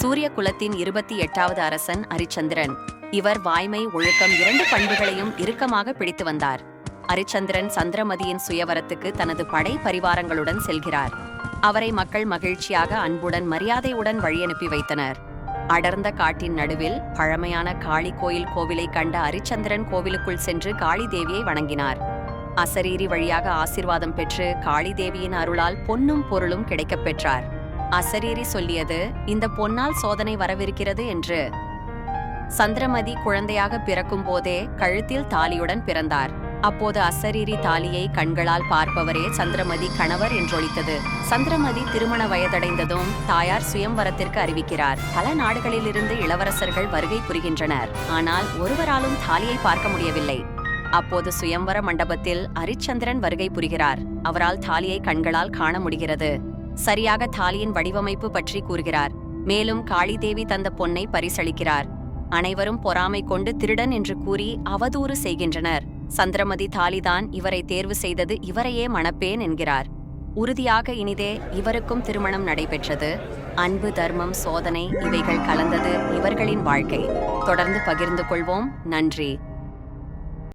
சூரிய குலத்தின் இருபத்தி எட்டாவது அரசன் அரிச்சந்திரன். இவர் வாய்மை ஒழுக்கம் இரண்டு பண்புகளையும் இறுக்கமாக பிடித்து வந்தார். அரிச்சந்திரன் சந்திரமதியின் சுயவரத்துக்கு தனது படை பரிவாரங்களுடன் செல்கிறார். அவரை மக்கள் மகிழ்ச்சியாக அன்புடன் மரியாதையுடன் வழியனுப்பி வைத்தனர். அடர்ந்த காட்டின் நடுவில் பழமையான காளி கோயில் கோவிலை கண்ட அரிச்சந்திரன் கோவிலுக்குள் சென்று காளி தேவியை வணங்கினார். அசரீரி வழியாக ஆசீர்வாதம் பெற்று காளி தேவியின் அருளால் பொன்னும் பொருளும் கிடைக்கப் பெற்றார் அசரீரி சொல்லியது இந்த பொன்னால் சோதனை வரவிருக்கிறது என்று. சந்திரமதி குழந்தையாக பிறக்கும் போதே கழுத்தில் தாலியுடன் பிறந்தார். அப்போது அசரீரி தாலியை கண்களால் பார்ப்பவரே சந்திரமதி கணவர் என்றொழித்தது. சந்திரமதி திருமண வயதடைந்ததும் தாயார் சுயம்வரத்திற்கு அறிவிக்கிறார். பல நாடுகளிலிருந்து இளவரசர்கள் வருகை புரிகின்றனர். ஆனால் ஒருவராலும் தாலியை பார்க்க முடியவில்லை. அப்போது சுயம்வர மண்டபத்தில் அரிச்சந்திரன் வருகை புரிகிறார். அவரால் தாலியை கண்களால் காண முடிகிறது. சரியாக தாலியின் வடிவமைப்பு பற்றி கூறுகிறார். மேலும் காளிதேவி தந்த பொன்னை பரிசளிக்கிறார். அனைவரும் பொறாமை கொண்டு திருடன் என்று கூறி அவதூறு செய்கின்றனர். சந்திரமதி தாலிதான் இவரை தேர்வு செய்தது இவரையே மணப்பேன் என்கிறார். உறுதியாக இனிதே இவருக்கும் திருமணம் நடைபெற்றது. அன்பு தர்மம் சோதனை இவைகள் கலந்தது இவர்களின் வாழ்க்கை. தொடர்ந்து பகிர்ந்து கொள்வோம். நன்றி.